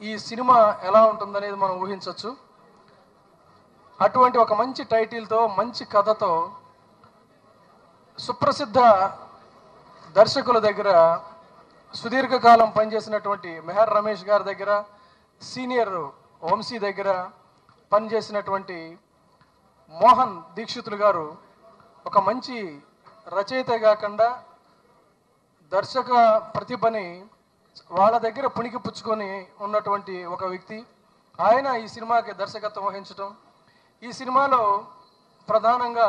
ఈ సినిమా ఎలా ఉంటుందనేది మనం ఊహించవచ్చు అటువంటి ఒక మంచి టైటిల్తో మంచి కథతో సుప్రసిద్ధ దర్శకుల దగ్గర సుదీర్ఘకాలం పనిచేసినటువంటి మెహర్ రమేష్ గారి దగ్గర సీనియర్ వంశీ దగ్గర పనిచేసినటువంటి మోహన్ దీక్షితులు గారు ఒక మంచి రచయిత కాకుండా దర్శక ప్రతిభని వాళ్ళ దగ్గర పుణికి పుచ్చుకొని ఉన్నటువంటి ఒక వ్యక్తి ఆయన ఈ సినిమాకి దర్శకత్వం వహించటం. ఈ సినిమాలో ప్రధానంగా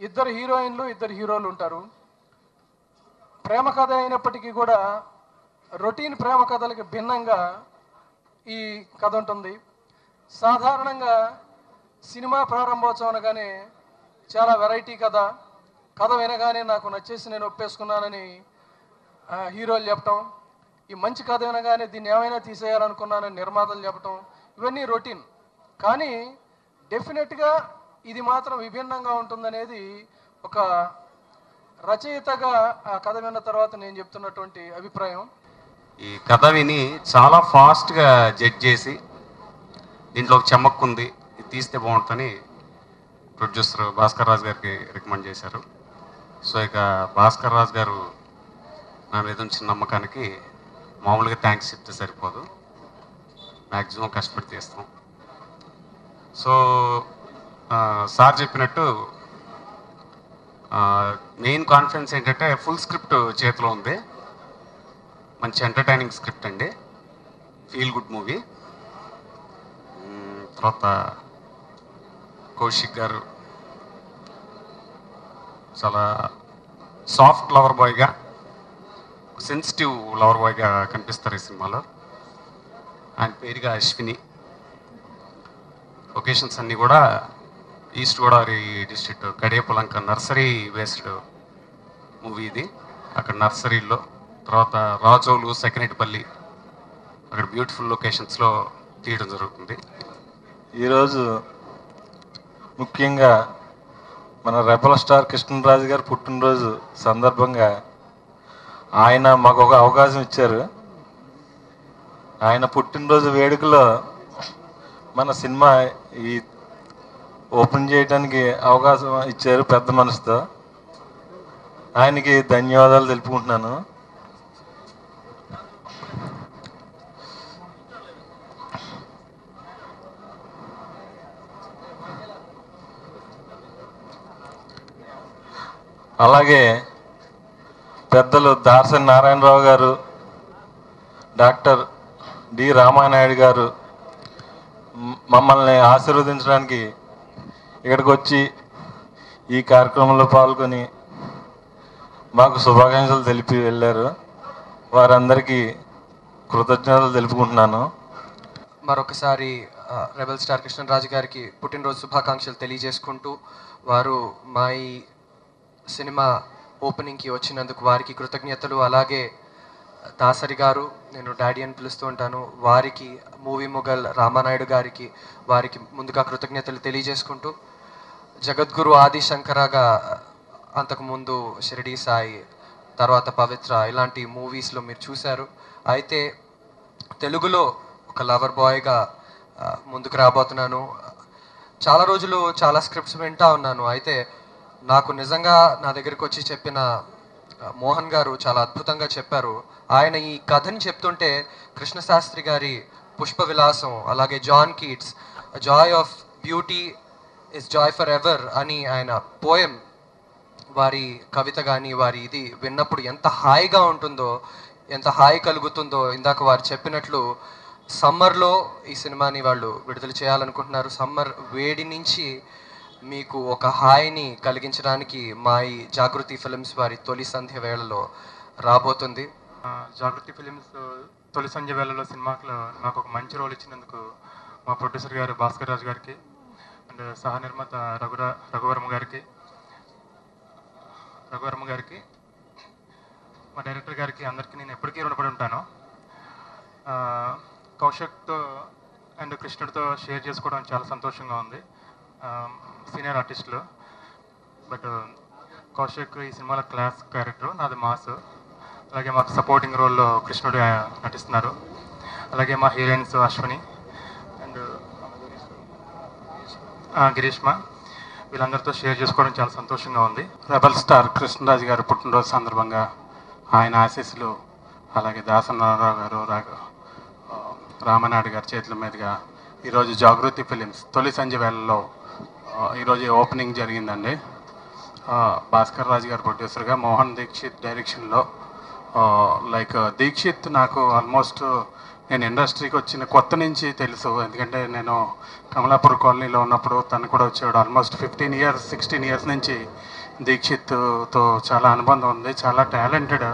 ఇద్దరు హీరోయిన్లు ఇద్దరు హీరోలు ఉంటారు. ప్రేమ కథ అయినప్పటికీ కూడా రొటీన్ ప్రేమ కథలకు భిన్నంగా ఈ కథ ఉంటుంది. సాధారణంగా సినిమా ప్రారంభోత్సవం అనగానే చాలా వెరైటీ కథ. కథ వినగానే నాకు నచ్చేసి నేను ఒప్పేసుకున్నానని హీరోలు చెప్పటం. ఈ మంచి కథ వినగానే దీన్ని ఏమైనా తీసేయాలనుకున్నానని నిర్మాతలు చెప్పటం ఇవన్నీ రొటీన్. కానీ డెఫినెట్గా ఇది మాత్రం విభిన్నంగా ఉంటుందనేది ఒక రచయితగా ఆ కథ విన్న తర్వాత నేను చెప్తున్నటువంటి అభిప్రాయం. ఈ కథ విని చాలా ఫాస్ట్గా జడ్జ్ చేసి దీంట్లో ఒక చెమ్మక్కు ఉంది ఇది తీస్తే బాగుంటుందని ప్రొడ్యూసర్ భాస్కర్ రాజు గారికి రికమెండ్ చేశారు. సో ఇక భాస్కర్ రాజు గారు నా మీద చిన్న నమ్మకానికి మామూలుగా థ్యాంక్స్ చెప్తే సరిపోదు. మ్యాక్సిమం కష్టపడి తీస్తాం. సో సార్ చెప్పినట్టు మెయిన్ కాన్ఫిడెన్స్ ఏంటంటే ఫుల్ స్క్రిప్ట్ చేతిలో ఉంది. మంచి ఎంటర్టైనింగ్ స్క్రిప్ట్ అండి. ఫీల్ గుడ్ మూవీ తర్వాత కౌశిక్ గారు చాలా సాఫ్ట్ లవర్ బాయ్గా సెన్సిటివ్ లవర్ బాయ్గా కనిపిస్తారు ఈ సినిమాలో. ఆయన పేరుగా అశ్విని. లొకేషన్స్ అన్నీ కూడా east Godavari district Kadiyapalanka nursery based movie ఇది. అక్కడ నర్సరీలో తర్వాత రాజోలు సెకండెట్పల్లి అక్కడ బ్యూటిఫుల్ లొకేషన్స్లో తీయడం జరుగుతుంది. ఈరోజు ముఖ్యంగా మన రెబల్ స్టార్ కృష్ణరాజు గారు పుట్టినరోజు సందర్భంగా ఆయన మాకు ఒక అవకాశం ఇచ్చారు. ఆయన పుట్టినరోజు వేడుకలో మన సినిమా ఈ ఓపెన్ చేయడానికి అవకాశం ఇచ్చారు పెద్ద మనసుతో. ఆయనకి ధన్యవాదాలు తెలుపుకుంటున్నాను. అలాగే పెద్దలు దార్శన్ నారాయణరావు గారు డాక్టర్ డి రామానాయుడు గారు మమ్మల్ని ఆశీర్వదించడానికి ఇక్కడికి వచ్చి ఈ కార్యక్రమంలో పాల్గొని మాకు శుభాకాంక్షలు తెలిపి వెళ్ళారు. వారందరికీ కృతజ్ఞతలు తెలుపుకుంటున్నాను. మరొకసారి రెబల్ స్టార్ కృష్ణరాజు గారికి పుట్టినరోజు శుభాకాంక్షలు తెలియజేసుకుంటూ వారు మా ఈ సినిమా ఓపెనింగ్కి వచ్చినందుకు వారికి కృతజ్ఞతలు. అలాగే దాసరి గారు నేను డాడీ అని పిలుస్తూ ఉంటాను వారికి మూవీ మొగల్ రామానాయుడు గారికి వారికి ముందుగా కృతజ్ఞతలు తెలియజేసుకుంటూ జగద్గురు ఆది శంకరగా అంతకుముందు షిరిడి సాయి తర్వాత పవిత్ర ఇలాంటి మూవీస్లో మీరు చూశారు. అయితే తెలుగులో ఒక లవర్ బాయ్గా ముందుకు రాబోతున్నాను. చాలా రోజులు చాలా స్క్రిప్ట్స్ వింటా ఉన్నాను. అయితే నాకు నిజంగా నా దగ్గరికి వచ్చి చెప్పిన మోహన్ గారు చాలా అద్భుతంగా చెప్పారు. ఆయన ఈ కథని చెప్తుంటే కృష్ణశాస్త్రి గారి పుష్ప విలాసం అలాగే John Keats joy of beauty is joy forever అని ఆయన పోయం వారి కవిత కానీ వారి ఇది విన్నప్పుడు ఎంత హాయిగా ఉంటుందో ఎంత హాయి కలుగుతుందో ఇందాక వారు చెప్పినట్లు సమ్మర్లో ఈ సినిమాని వాళ్ళు విడుదల చేయాలనుకుంటున్నారు. సమ్మర్ వేడి నుంచి మీకు ఒక హాయిని కలిగించడానికి మా ఈ జాగృతి ఫిలిమ్స్ వారి తొలి సంధ్య వేళలో రాబోతుంది. జాగృతి ఫిలిమ్స్ తొలి సంధ్య వేళలో సినిమాకులో నాకు ఒక మంచి రోల్ ఇచ్చినందుకు మా ప్రొడ్యూసర్ గారు భాస్కర్ రాజు గారికి అండ్ సహ నిర్మాత రఘురా రఘువర్మ గారికి రఘువర్మ గారికి మా డైరెక్టర్ గారికి అందరికీ నేను ఎప్పటికీ రుణపడి ఉంటాను. కౌశక్తో అండ్ కృష్ణుడితో షేర్ చేసుకోవడం చాలా సంతోషంగా ఉంది. సీనియర్ ఆర్టిస్ట్లు. బట్ కౌశిక్ ఈ సినిమాలో క్లాస్ క్యారెక్టర్ నాది మాస్. అలాగే మాకు సపోర్టింగ్ రోల్లో కృష్ణుడు నటిస్తున్నారు. అలాగే మా హీరోయిన్స్ అశ్విని అండ్ గిరీష్మ. వీళ్ళందరితో షేర్ చేసుకోవడం చాలా సంతోషంగా ఉంది. రెబల్ స్టార్ కృష్ణరాజు గారు పుట్టినరోజు సందర్భంగా ఆయన ఆశీస్సులు అలాగే దాసనారావు గారు రా- రామనాయుడు గారి చేతుల మీదుగా ఈరోజు జాగృతి ఫిలిమ్స్ తొలి సంజ ఈరోజు ఓపెనింగ్ జరిగిందండి. భాస్కర్ రాజు గారు ప్రొడ్యూసర్గా మోహన్ దీక్షిత్ డైరెక్షన్లో లైక్ దీక్షిత్ నాకు ఆల్మోస్ట్ నేను ఇండస్ట్రీకి వచ్చిన కొత్త నుంచి తెలుసు. ఎందుకంటే నేను కమలాపూర్ కాలనీలో ఉన్నప్పుడు తను కూడా వచ్చాడు almost fifteen years sixteen years నుంచి దీక్షిత్తో చాలా అనుబంధం ఉంది. చాలా టాలెంటెడ్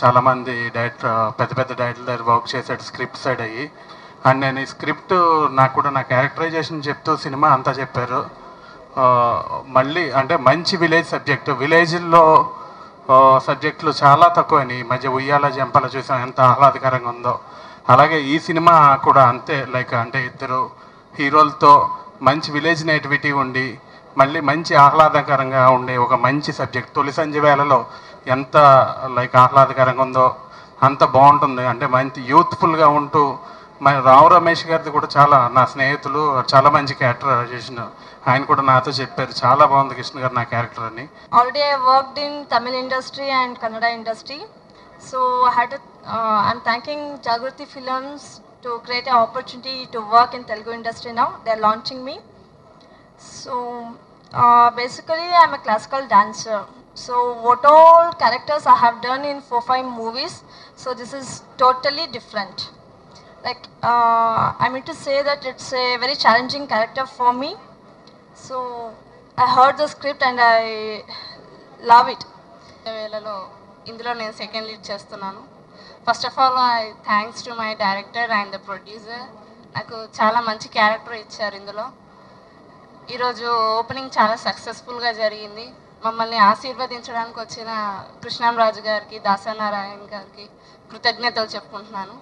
చాలామంది డైరెక్టర్ పెద్ద పెద్ద డైరెక్టర్ దగ్గర వర్క్ చేశాడు స్క్రిప్ట్ సైడ్ అయ్యి అండ్ నేను ఈ స్క్రిప్ట్ నాకు కూడా నా క్యారెక్టరైజేషన్ చెప్తూ సినిమా అంతా చెప్పారు. మళ్ళీ అంటే మంచి విలేజ్ సబ్జెక్ట్. విలేజ్లో సబ్జెక్టులు చాలా తక్కువని ఈ మధ్య ఉయ్యాల జంపల చూసాం ఎంత ఆహ్లాదకరంగా ఉందో. అలాగే ఈ సినిమా కూడా అంతే లైక్ అంటే ఇద్దరు హీరోలతో మంచి విలేజ్ నేటివిటీ ఉండి మళ్ళీ మంచి ఆహ్లాదకరంగా ఉండే ఒక మంచి సబ్జెక్ట్. తొలి సంజ వేళలో ఎంత లైక్ ఆహ్లాదకరంగా ఉందో అంత బాగుంటుంది. అంటే మంచి యూత్ఫుల్గా ఉంటూ మా రావు రమేష్ గారిది కూడా చాలా నా స్నేహితులు చాలా మంచి క్యారెక్టర్ చేసిన ఆయన కూడా నాతో చెప్పారు. చాలా బాగుంది కృష్ణ గారు నా క్యారెక్టర్ అని. Already I work in Tamil industry and Kannada industry so that I'm thanking Jagruti films to create opportunity to work in Telugu industry now they are launching me so basically I'm a classical dancer so what all characters I have done in four five movies so this is totally different Like uh, I mean to say that it's a very challenging character for me. So I heard the script and I love it. వేళలో ఇందులో నేను second lead చేస్తున్నాను. First of all I thanks to my director and the producer నాకు చాలా మంచి character ఇచ్చారు ఇందులో. ఈరోజు ఓపెనింగ్ చాలా సక్సెస్ఫుల్గా జరిగింది. మమ్మల్ని ఆశీర్వదించడానికి వచ్చిన కృష్ణంరాజు గారికి దాసనారాయణ గారికి కృతజ్ఞతలు చెప్పుకుంటున్నాను.